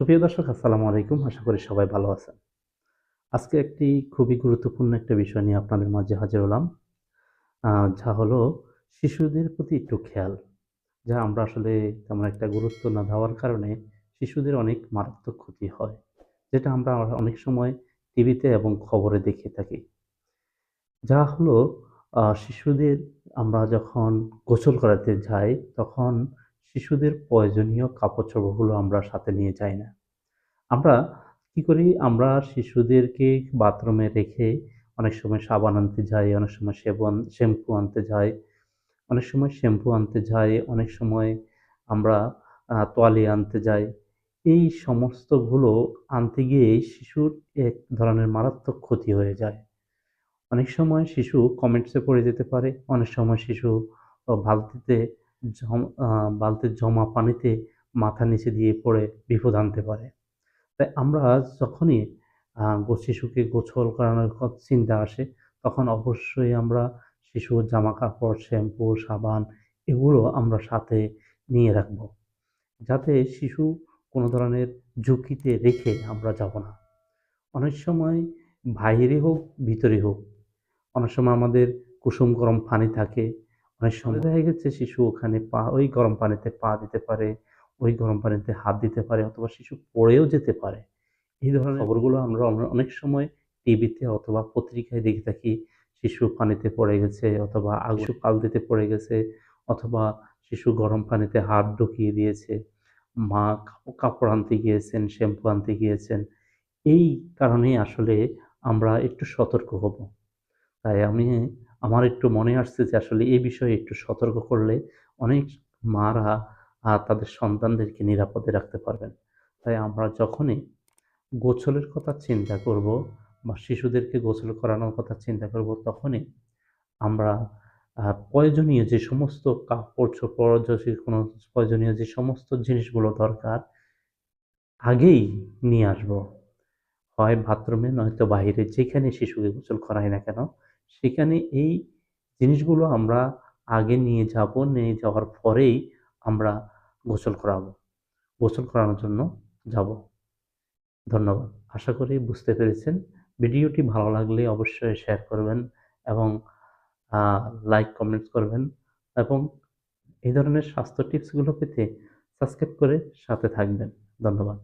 সুপ্রিয় দর্শক, আসসালামু আলাইকুম। আশা করি সবাই ভালো আছেন। আজকে একটি খুবই গুরুত্বপূর্ণ একটা বিষয় নিয়ে আপনাদের মাঝে হাজির হলাম যা হলো শিশুদের প্রতি একটু খেয়াল, যা আমরা আসলে তেমন একটা গুরুত্ব না দেওয়ার কারণে শিশুদের অনেক মারাত্মক ক্ষতি হয়, যেটা আমরা অনেক সময় টিভিতে এবং খবরে দেখে থাকি। যা হলো শিশুদের আমরা যখন গোসল করাতে যাই, তখন শিশুদের প্রয়োজনীয় কাপড় চোপড়গুলো আমরা সাথে নিয়ে যাই না। আমরা কি করি? আমরা শিশুদেরকে বাথরুমে রেখে অনেক সময় সাবান আনতে যাই অনেক সময় সেবন শ্যাম্পু আনতে যাই অনেক সময় শ্যাম্পু আনতে যাই অনেক সময় আমরা তোয়ালি আনতে যাই। এই সমস্তগুলো আনতে গিয়ে শিশুর এক ধরনের মারাত্মক ক্ষতি হয়ে যায়। অনেক সময় শিশু কমেন্টসে পড়ে যেতে পারে অনেক সময় শিশু আহ, বালতির জমা পানিতে মাথা নিচে দিয়ে পড়ে বিপদ আনতে পারে। তাই আমরা যখনই শিশুকে গোছল করানোর চিন্তা আসে, তখন অবশ্যই আমরা শিশুর জামা কাপড় শ্যাম্পু, সাবান এগুলো আমরা সাথে নিয়ে রাখব। যাতে শিশু কোনো ধরনের ঝুঁকিতে রেখে আমরা যাব না। অনেক সময় বাইরে হোক, ভিতরে হোক, অনেক সময় আমাদের কুসুম গরম পানি থাকে অনেক সময় দেখা গেছে শিশু ওখানে পা ওই গরম পানিতে পা দিতে পারে ওই গরম পানিতে হাত দিতে পারে অথবা শিশু পড়েও যেতে পারে। এই ধরনের খবরগুলো আমরা অনে- অনেক সময় টিভিতে অথবা পত্রিকায় দেখে থাকি শিশু পানিতে পড়ে গেছে অথবা আগুন পালতিতে পড়ে গেছে অথবা শিশু গরম পানিতে হাত ঢুকিয়ে দিয়েছে মা কাপড় আনতে গিয়েছেন শ্যাম্পু আনতে গিয়েছেন এই কারণেই আসলে আমরা একটু সতর্ক হব। তাই আমি আমার একটু মনে আসছে যে আসলে এই বিষয়ে একটু সতর্ক করলে অনেক মারা তাদের সন্তানদেরকে নিরাপদে রাখতে পারবেন। তাই আমরা যখনই গোসলের কথা চিন্তা করব বা শিশুদেরকে গোসল করানোর কথা চিন্তা করব, তখনই আমরা প্রয়োজনীয় যে সমস্ত কাপড়, চোপড় যদি কোনো প্রয়োজনীয় যে সমস্ত জিনিসগুলো দরকার, আগেই নিয়ে আসব। হয় বাথরুমে, নয়তো বাইরে যেখানে শিশুকে গোসল করাই না কেন সেখানে এই জিনিসগুলো আমরা আগে নিয়ে যাব, নিয়ে যাওয়ার পরেই আমরা গোসল করাবো। গোসল করানোর জন্য যাব। ধন্যবাদ। আশা করি বুঝতে পেরেছেন। ভিডিওটি ভালো লাগলে অবশ্যই শেয়ার করবেন এবং লাইক কমেন্টস করবেন এবং এই ধরনের স্বাস্থ্য টিপসগুলো পেতে সাবস্ক্রাইব করে সাথে থাকবেন। ধন্যবাদ।